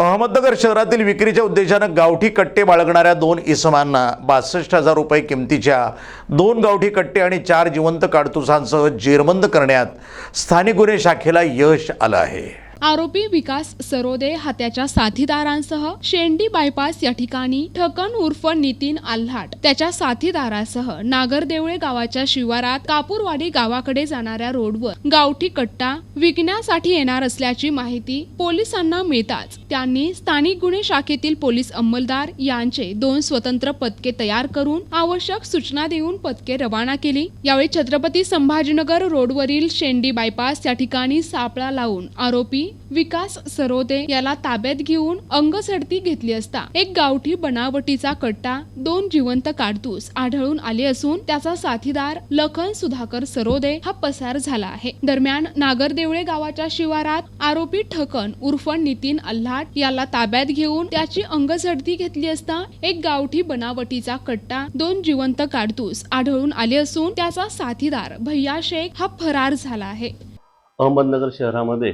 अहमदनगर शहरातील विक्रीच्या उद्देशानं गावठी कट्टे बाळगणाऱ्या दोन इसमांना बासष्ट हजार रुपये किमतीच्या दोन गावठी कट्टे आणि चार जिवंत काडतुसांसह जेरबंद करण्यात स्थानिक गुन्हे शाखेला यश आलं आहे. आरोपी विकास सरोदे हा त्याच्या साथीदारांसह शेंडी बायपास या ठिकाणी ठकन उर्फ नितीन आल्हाट त्याच्या साथीदारासह नागरदेवळे गावाच्या शिवारात कापूरवाडी गावाकडे जाणाऱ्या रोडवर गावठी कट्टा विकण्यासाठी येणार असल्याची माहिती पोलिसांना मिळताच त्यांनी स्थानिक गुन्हे शाखेतील पोलीस अंमलदार यांचे दोन स्वतंत्र पथके तयार करून आवश्यक सूचना देऊन पथके रवाना केली. यावेळी छत्रपती संभाजीनगर रोडवरील शेंडी बायपास या ठिकाणी सापळा लावून आरोपी विकास सरोदे याला ताब्यात घेऊन अंगसडती घेतली असता एक गावठी बनावटीचा कट्टा दोन जिवंत काडतूस आढळून आले असून त्याचा साथीदार लखन सुधाकर सरोदे हा पसार झाला आहे. दरम्यान नागरदेवळे गावाच्या शिवारात आरोपी ठकन उर्फ नितीन अल्हाट याला ताब्यात घेऊन त्याची अंगझडती घेतली असता एक गावठी बनावटीचा कट्टा दोन जिवंत काडतूस आढळून आले असून त्याचा साथीदार भैया शेख हा फरार झाला आहे. अहमदनगर शहरामध्ये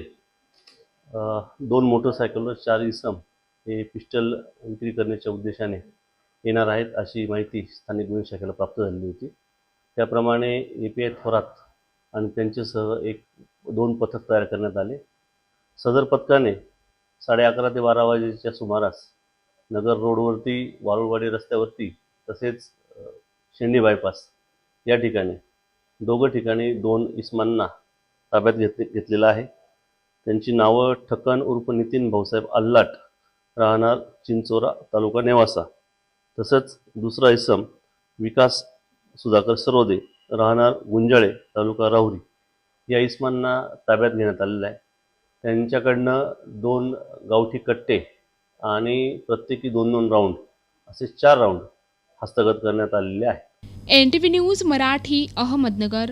दोन मोटरसायकलवर चार इसम हे पिस्टल विक्री करण्याच्या उद्देशाने येणार आहेत अशी माहिती स्थानिक गुन्हे शाखेला प्राप्त झालेली होती. त्याप्रमाणे ए पी आय थोरात आणि त्यांच्यासह एक दोन पथक तयार करण्यात आले. सदर पथकाने साडे अकरा ते बारा वाजेच्या सुमारास नगर रोडवरती वारुळवाडी रस्त्यावरती तसेच शेंडी बायपास या ठिकाणी दोघं ठिकाणी दोन इस्मांना ताब्यात घेतले घेतलेलं आहे. त्यांची नावं ठकन उर्फ नितीन भाऊसाहेब अल्लाट राहणार चिंचोरा तालुका नेवासा. तसंच दुसरा इसम विकास सुधाकर सरोदे राहणार गुंजाळे तालुका राहुरी. या इसमांना ताब्यात घेण्यात आलेलं आहे. त्यांच्याकडनं दोन गावठी कट्टे आणि प्रत्येकी दोन दोन राऊंड असे चार राऊंड हस्तगत करण्यात आलेले आहे N T V news Marathi Ahmednagar.